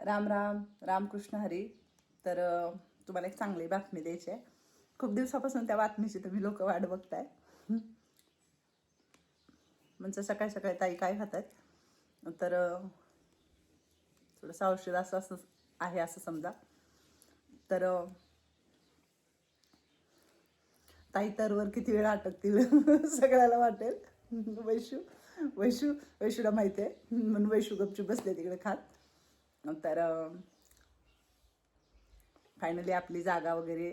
राम राम रामकृष्ण हरी. तर तुम्हाला एक चांगली बातमी द्यायची आहे. खूप दिवसापासून त्या बातमीची तुम्ही लोक वाट बघताय. म्हणजे सकाळी सकाळी ताई काय खातात? तर थोडंसं औषध असं असं आहे असं समजा. तर ताई तरवर किती वेळ अटकतील? सगळ्याला वाटेल. वैशू वैशू वैशूला माहिती आहे. म्हणून वैशू गपचूप बसले तिकडे खात. तर फायनली आपली जागा वगैरे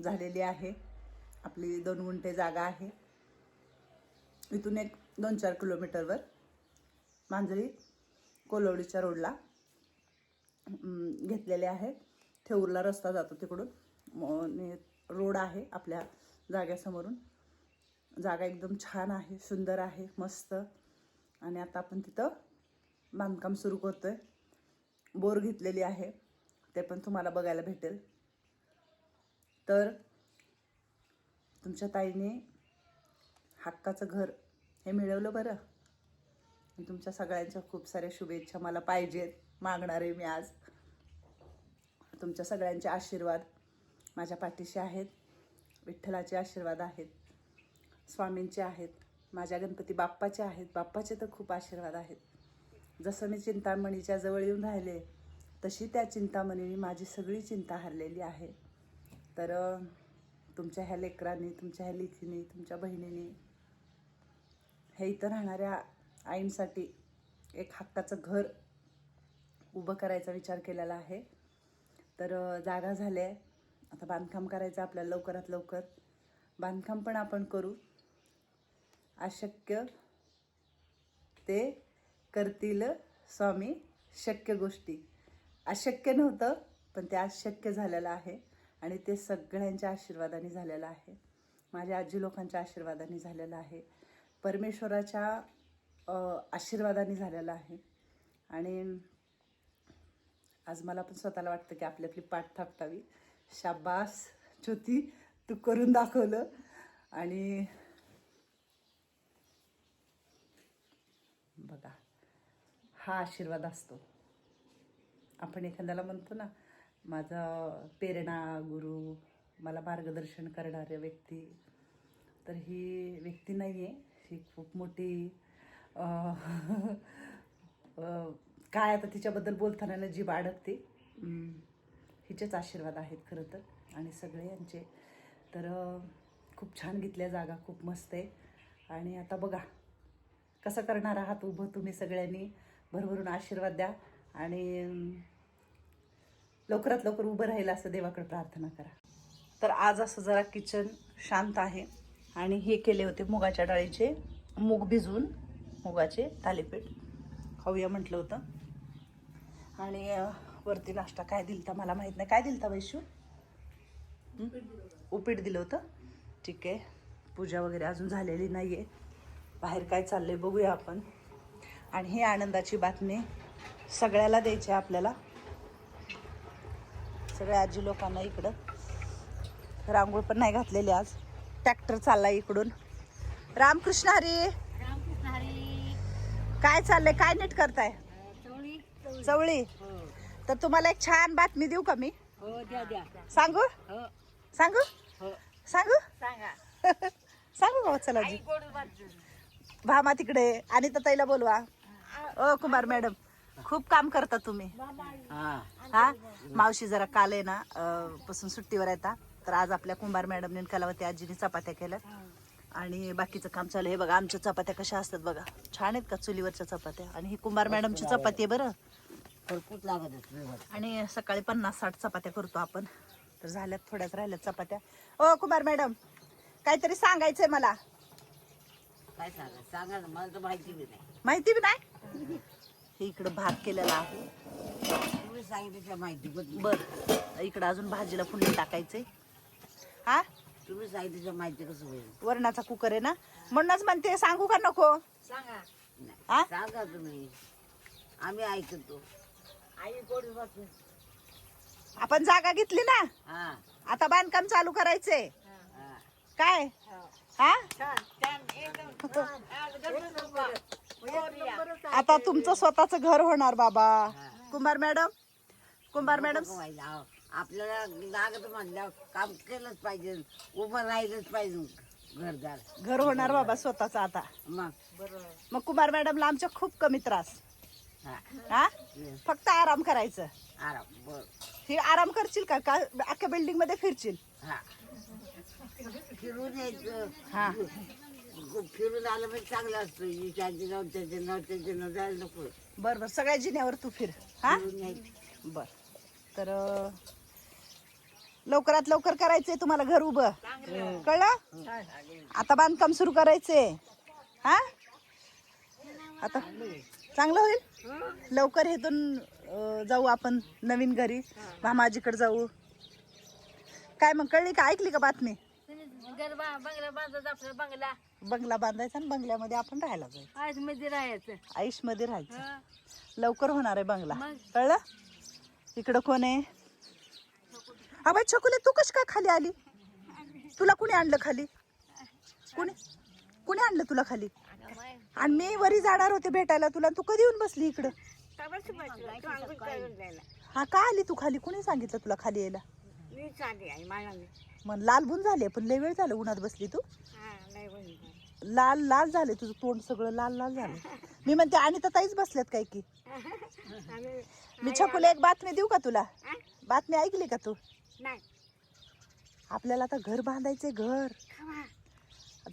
झालेली आहे. आपली दोन गुंठे जागा आहे. इथून एक दोन चार किलोमीटरवर मांजरी कोलवडीच्या रोडला घेतलेले आहे. थेऊरला रस्ता जातो तिकडून. रोड आहे आपल्या जाग्यासमोरून. जागा एकदम छान आहे सुंदर आहे मस्त. आणि आता आपण तिथं बांधकाम सुरू करतोय. बोर घेतलेली आहे. ते पण तुम्हाला बघायला भेटेल. तर तुमच्या ताईने हक्काचं घर हे मिळवलं बरं. तुमच्या सगळ्यांच्या खूप साऱ्या शुभेच्छा मला पाहिजेत. मागणार आहे मी आज. तुमच्या सगळ्यांचे आशीर्वाद माझ्या पाठीशी आहेत. विठ्ठलाचे आशीर्वाद आहेत. स्वामींचे आहेत. माझ्या गणपती बाप्पाचे आहेत. बाप्पाचे तर खूप आशीर्वाद आहेत. जसं मी चिंतामणीच्या जवळ येऊन राहिले तशी त्या चिंतामणीने माझी सगळी चिंता हरलेली आहे. तर तुमच्या ह्या लेकरांनी तुमच्या ह्या लेखीने तुमच्या बहिणीने हे इथं राहणाऱ्या आईंसाठी एक हक्काचं घर उभं करायचा विचार केलेला आहे. तर जागा झाल्या. आहे आता बांधकाम करायचं आपल्याला लवकरात लवकर. बांधकाम पण आपण करू. अशक्य ते करतील स्वामी शक्य गोष्टी. अशक्य नव्हतं पण ते आज शक्य झालेलं आहे आणि ते सगळ्यांच्या आशीर्वादाने झालेलं आहे. माझ्या आजी लोकांच्या आशीर्वादाने झालेलं आहे. परमेश्वराच्या आशीर्वादाने झालेलं आहे. आणि आज मला पण स्वतःला वाटतं की आपली आपली पाठ थापटावी शाबास ज्योती तू करून दाखवलं. आणि बघा. हा आशीर्वाद असतो. आपण एखाद्याला म्हणतो ना माझा प्रेरणा गुरु मला मार्गदर्शन करणाऱ्या व्यक्ती तर ही व्यक्ती नाही आहे ही खूप मोठी काय आता तिच्याबद्दल बोलताना ना जीभ अडकते हिचेच आशीर्वाद आहेत खरं तर. आणि सगळे यांचे. तर खूप छान घेतल्या जागा खूप मस्त आहे. आणि आता बघा कसं करणार आहात उभं तुम्ही सगळ्यांनी? भरभरून आशीर्वाद द्या आणि लवकरात लवकर उभं राहील असं देवाकडे प्रार्थना करा. तर आज असं जरा किचन शांत आहे आणि हे केले होते मुगाच्या डाळीचे मूग भिजवून मुगाचे थालीपीठ. खाऊया म्हटलं होतं. आणि वरती नाश्ता काय दिलता मला माहीत नाही. काय दिलता वैशू? उपीट दिलं होतं. ठीक आहे. पूजा वगैरे अजून झालेली नाही आहे बाहेर काय चाललं आहे बघूया आपण. आणि ही आनंदाची बातमी सगळ्याला द्यायची आहे आपल्याला. सगळ्या आजी लोकांना इकडं. रांगोळ पण नाही घातलेली आज. ट्रॅक्टर चाललाय इकडून. रामकृष्ण हरी. रामकृष्ण हरी. काय चाललंय? काय नीट करताय? चवळी. हो. तर तुम्हाला एक छान बातमी देऊ का मी? हो सांगू? हो. सांगू? सांगू? सांगा. सांगू का चला भामा तिकडे. आणि ताईला बोलवा. ओ कुमार मॅडम खूप काम करता तुम्ही. हा? हा मावशी जरा काल आहे ना अं, पासून सुट्टीवर येतात तर आज आपल्या कुंभार मॅडमने कलावती आजीने चपात्या केल्या आणि बाकीचं काम चालू आहे. बघा आमच्या चपात्या कशा असतात बघा. छान आहेत का चुलीवरच्या चपात्या? आणि ही कुंभार मॅडमची चपाती आहे बरं. भरपूर लागत आणि सकाळी पन्नास साठ चपात्या करतो आपण. तर झाल्यात थोड्याच राहिल्यात चपात्या. ओ कुमार मॅडम काहीतरी सांगायचंय मला. काय सांगा सांगा ना मला तर माहिती बी नाही. माहिती बी नाही? हे इकडं भात केलेला आहे. तुम्ही सांगितलं माहिती बर इकडं अजून भाजीला फुंडी टाकायचे हा? तुम्ही सांगितलं माहिती कसं होईल वरणाचा कुकर आहे ना? म्हणूनच म्हणते सांगू का नको? सांगा. हा? सांगा तुम्ही. आम्ही ऐकतो. आई गोड आपण जागा घेतली ना? हा. आता बांधकाम चालू करायचे हा. काय? हा. आता तुमचं स्वतःच घर होणार बाबा. कुमार मॅडम? कुंभार मॅडम? हो. आपल्याला लागत म्हणल्यावर काम केलंच पाहिजे उभं राहिलंच पाहिजे घरदार. घर होणार बाबा स्वतःचा आता. मग? मग कुमार मॅडमला आमच्या खूप कमी त्रास. हा. हा? फक्त आराम करायचं. आराम बर. हे आराम करशील का? का अख्ख्या बिल्डिंगमध्ये फिरशील? हा. फिरून यायचं. हा. फिरून आलं म्हणजे चांगलं असतं. विचारचे नाव त्याचे नाव त्याचे नाव जायला नको. बर बर सगळ्या जिन्यावर तू फिर. हा? फिरून यायचं बर. तर अं, लवकरात लवकर करायचंय तुम्हाला घर उभं. कळलं? आता बांधकाम सुरू करायचंय. हा? आता चांगलं होईल? लवकर इथून अं, जाऊ आपण नवीन घरी. मामाजीकडे जाऊ. काय मग कळली का? ऐकली का बातमी? गरबा बंगला बांधत आपला बंगला. बंगला बांधायचा आणि बंगल्यामध्ये आपण राहायला जायचं. आज मध्ये राहायचं. आयुषमध्ये राहायचं. हं. लवकर होणार आहे बंगला. मग? कळलं? इकडं कोण आहे? अबाई छकुले तू कशी काय खाली आली? तुला कुणी आणलं खाली? कुणी? कुणी आणलं तुला खाली? आणि मी वरी जाणार होते भेटायला तुला तू कधी येऊन बसली इकडं? हा का आली तू खाली? कुणी सांगितलं तुला खाली यायला? मी चालली आहे मानाने मग लाल बुन झाले पण लय वेळ झालं उन्हात बसली तू. नाही. लाल लाल झाले तुझं तोंड सगळं लाल लाल झालं. मी म्हणते आणि तर ताईच बसल्यात काय की? आम्ही मी छकुले एक बातमी देऊ का तुला? बातमी ऐकली का तू? नाही. आपल्याला आता घर बांधायचंय घर. खावा.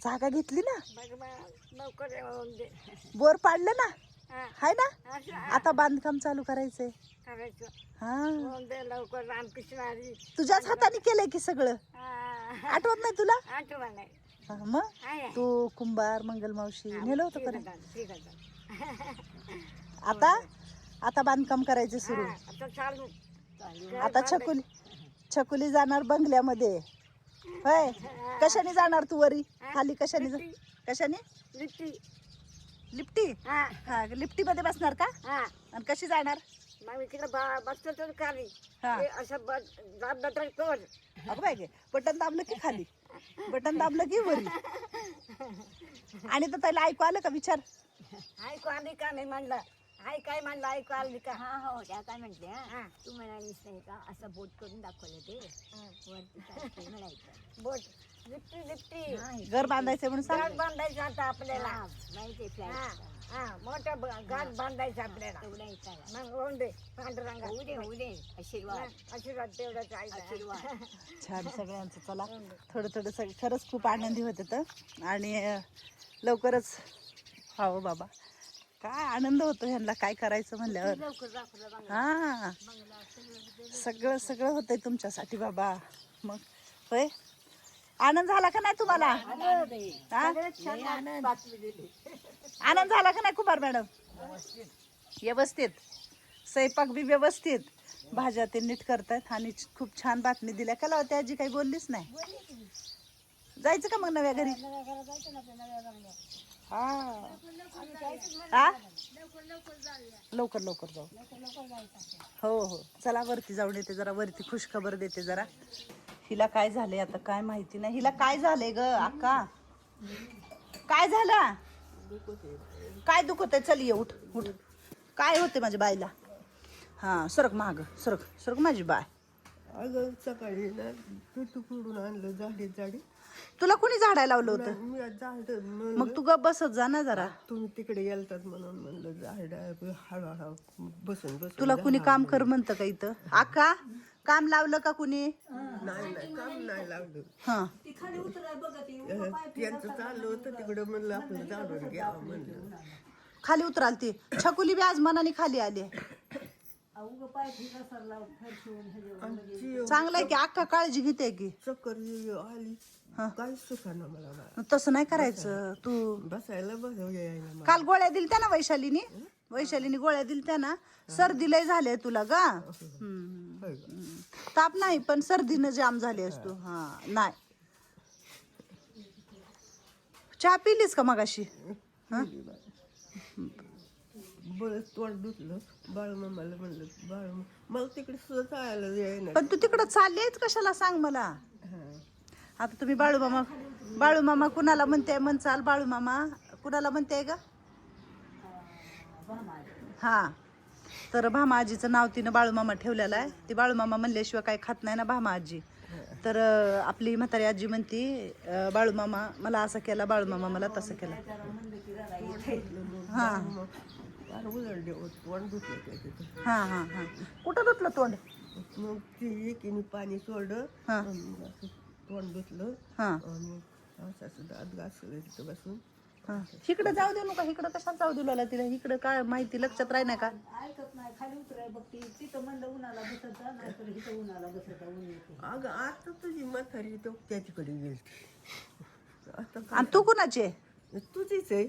जागा घेतली ना? बघ बा, लवकर येऊन दे. बोर पाडलं ना? हा, हाय ना? असं आता बांधकाम चालू करायचंय. करायचं. हा. येऊन दे लवकर रामकृष्ण हरी. तुझ्याच हाताने केलंय की सगळं? हा, आठवत नाही तुला? आठवण नाही. हा, मग. तू कुंभार मंगल मावशी नेलं होतं का. आता? आता बांधकाम करायचं सुरू. आता चालू आता छकुली छकुली जाणार बंगल्यामध्ये. होय? कशाने जाणार तू वरी? खाली कशाने जा- कशाने? लिट्टी लिफ्टी? हा. हा लिफ्टी मध्ये बसणार का? हा. आणि कशी जाणार? मग बसतो तर खाली. हा. ते असं ब- दाब दाब कर अगं बाय गे बटन दाबलं की खाली. बटन दाबलं की वरी. आणि तर त्याला ऐकू आलं का? विचार. ऐकू आली का? नाही म्हणलं हाय काय म्हणलं? ऐकू आली का? हा हो त्या काय म्हणते हा? हा. तू म्हणालीस नाही का? असं बोट करून दाखवलं ते. वरती म्हणायचं. बोट. हा, हे घर बांधायचं म्हणून घाट सांग बांधायचं आता आपल्याला. हा, माहिती हा हा मोठं ब- घाट बांधायचं आपल्याला. मग होऊन दे पांडुरंगा. होऊ दे होऊ दे. आशीर्वाद. आशीर्वाद तेवढंच आशीर्वाद. छान सगळ्यांचं. चला थोडं थोडं सगळं खरंच खूप आनंदी होते तर. आणि अं, लवकरच हो बाबा. काय आनंद होतो ह्यांना काय करायचं म्हणल्यावर. हा. सगळं सगळं होतंय तुमच्यासाठी बाबा. मग होय? आनंद झाला का नाही तुम्हाला? हा? आनंद झाला का नाही कुमार मॅडम? व्यवस्थित. स्वयंपाक बी व्यवस्थित. भाज्या ते नीट करतायत आणि खूप छान बातमी दिल्या. का लावते आजी काही बोललीच नाही. जायचं का मग नव्या घरी? हा. हा? लवकर लवकर जाऊ. हो हो. चला वरती जाऊन येते जरा. वरती खुश खबर देते जरा. हिला काय झालंय आता काय माहिती नाही. हिला काय झालंय ग अक्का? काय झालं? काय दुखत आहे चल ये उठ उठ. काय होते माझ्या बाईला? हा सरक माग सरक सरक माझी बाय. अगं सकाळी ना आणलं झाडी झाडी तुला कोणी झाडायला लावलं होतं? मी झाड मग तू गप बसत जा ना जरा. तुम्ही तिकडे गेलतात म्हणून म्हणलं झाड हळूहळू बसून बसून तुला कुणी काम कर म्हणतं का इथं? आका काम लावलं का कुणी? नाही नाही काम नाही लागलं हा. अं, त्यांचं चाललं होतं तिकडं म्हणलं आपलं जाणून घ्यावं म्हणलं. खाली उतराल ती. छकुली बी आज मनाने खाली आली. आमची चांगलं आहे की अक्का काळजी घेते की. चक्कर आली. हा. काही सुखाना मला. तसं नाही करायचं. तू बसायला यायला मला. काल गोळ्या दिल त्या ना वैशालीनी? वैशालीनी गोळ्या दिल त्या ना? सर्दी लय झाले तुला गा. हम्म. होय का? ताप नाही पण सर्दीनं जाम झाली असतो हा. नाही. चहा पिलीस का मगाशी? हा? बरंच तोंड दुखलं बाळ मामाला म्हणलं बाळ मला तिकडे सुद्धा चालायला यायला पण तू तिकडं चाललीच कशाला सांग मला? आता तुम्ही बाळू मामा बाळू मामा कुणाला म्हणते म्हणचाल बाळू मामा. कुणाला म्हणते ग? हा. तर भामा आजीचं नाव तिनं बाळूमामा ठेवलेलं आहे. ती बाळूमामा म्हणल्याशिवाय काही खात नाही ना भामा आजी. तर आपली म्हातारी आजी म्हणती बाळूमामा मला असं केला बाळूमामा मला तसं केलं. हां. हां हां हां. कुठं धुतलं तोंड? मग ती एकीने पाणी सोडलं. तोंड धुतलं. हां. आणि असं असं दात घासलं तिथं बसून हां. इकडं जाऊ देऊ नका इकडं कशाला जाऊ देऊ लागला तिला? इकडं काय माहिती लक्षात राही ना का ऐकत नाही खाली उतराय बघती तिथं म्हणलं उन्हाला बसत जा नाहीतर इथं उन्हाला बसत जा, ऊन येते. अगं आता तुझी म्हातारी तो त्याच्याकडे गेली आता आणि तू कुणाची आहे? काय तुझीच आहे.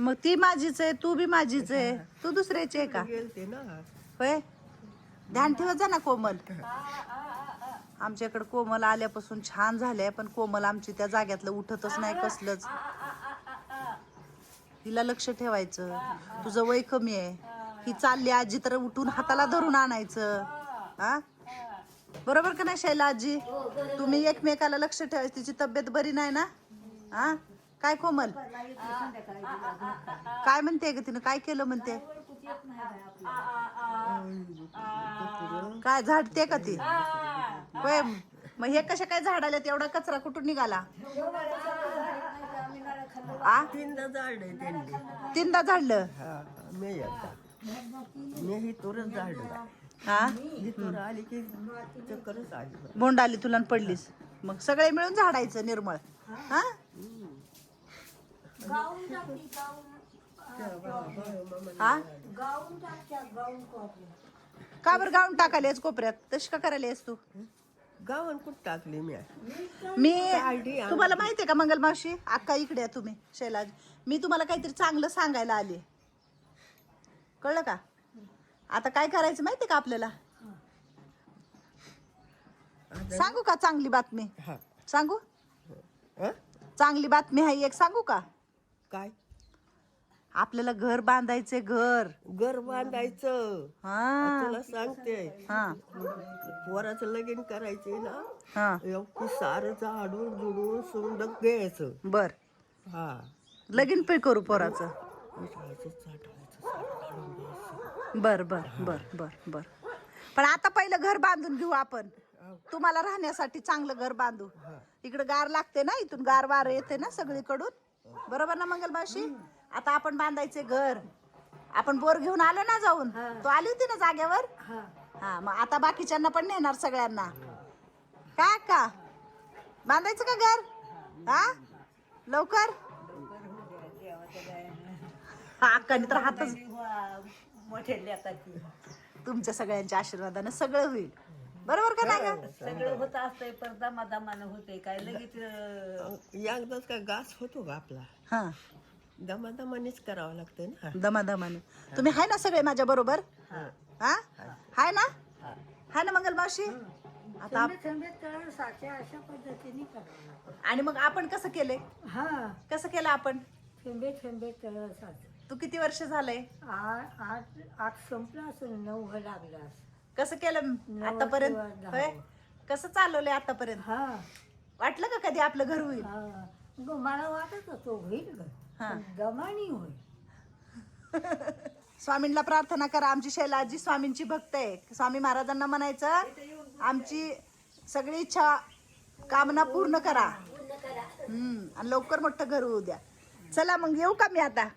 मग ती माझीच आहे तू बी माझीच आहे. तू दुसऱ्याची आहे का? गेलते ना. होय? ध्यान ठेवत जा ना कोमल. आमच्याकडे कोमल आल्यापासून छान झालंय पण कोमल आमची त्या जाग्यातलं उठतच नाही कसलंच. तिला लक्ष ठेवायचं. तुझं वय कमी आहे. ही चालली आजी तर उठून हाताला धरून आणायचं. हा? बरोबर का नाही शैला आजी? तुम्ही एकमेकाला लक्ष ठेवायचं तिची तब्येत बरी नाही ना? हा? काय कोमल? काय म्हणते ग तिनं? काय केलं म्हणते? काय झाडते का ती? होय मग हे कशा काय झाडाला एवढा कचरा कुठून निघाला? आ? तीनदा झाडलं? हा मी एकदा मी ही तोरच झाडलं हा ही तोर आली की चक्करच आली बोंड आली तुला पडलीस. मग सगळे मिळून झाडायचं निर्मळ. हा? हा? का बरं गाऊन टाकायलेस कोपऱ्यात? तशी का करायला तू? गावान कुठं टाकली मी? मी तुम्हाला माहितीये का मंगल मावशी? अक्का इकडे आहे तुम्ही शैलाज. मी तुम्हाला काहीतरी चांगलं सांगायला आले कळलं का? आता काय करायचं माहितीये का आपल्याला? सांगू का चांगली बातमी? हा. सांगू? हं? चांगली बातमी आहे एक सांगू का? काय? आपल्याला घर बांधायचे घर. घर बांधायचं. हा. तुला सांगते. हा. पोराचं लगीन करायचे ना हा. एवढी सारं झाडून जुडून सोंड घ्यायचं. बर. हा. लगीन पे करू पोराचं. बर बर बर बर बर. पण आता पहिलं घर बांधून घेऊ आपण. तुम्हाला राहण्यासाठी चांगलं घर बांधू. इकडं गार लागते ना इथून गार वार येते ना सगळीकडून. बरोबर ना मंगल मावशी? आता आपण बांधायचे घर. आपण बोर घेऊन आलो ना जाऊन तो आली होती ना जागेवर? हा. मग आता बाकीच्यांना पण नेणार सगळ्यांना. का का बांधायचं का घर? हा? लवकर? हा अक्काने तर हातच मोठे तुमच्या सगळ्यांच्या आशीर्वादानं सगळं होईल. बरोबर का नाही का? सगळं होत असतंय पण दमादमानं होते काय? लगेच अं, एकदाच का घास होतो का आपला? हा. दमादमानेच करावं लागतं ना. दमादमाने. तुम्ही हाय ना सगळे माझ्या बरोबर? हा. हाय ना? हाय ना मंगल मावशी? आता आप- साच्या अशा पद्धतीने करावं आणि मग आपण कसं केलंय? हा. कसं केलं आपण? थेंबे थेंबे तळ साच. तू किती वर्ष झालंय? आठ आठ आठ संपलं असेल नऊ ह लागला असेल. कसं केलं आतापर्यंत. होय? कसं चालवलंय आतापर्यंत? हा. वाटलं का कधी आपलं घर होईल? हा. मला वाटत होतो होईल ग हा. पण दमानी होईल. स्वामींना प्रार्थना करा. आमची शैलाजी स्वामींची भक्त आहे. स्वामी महाराजांना म्हणायचं आमची सगळी इच्छा कामना पूर्ण करा. हम्म. आणि लवकर मोठं घर होऊ द्या. चला मग येऊ का मी आता?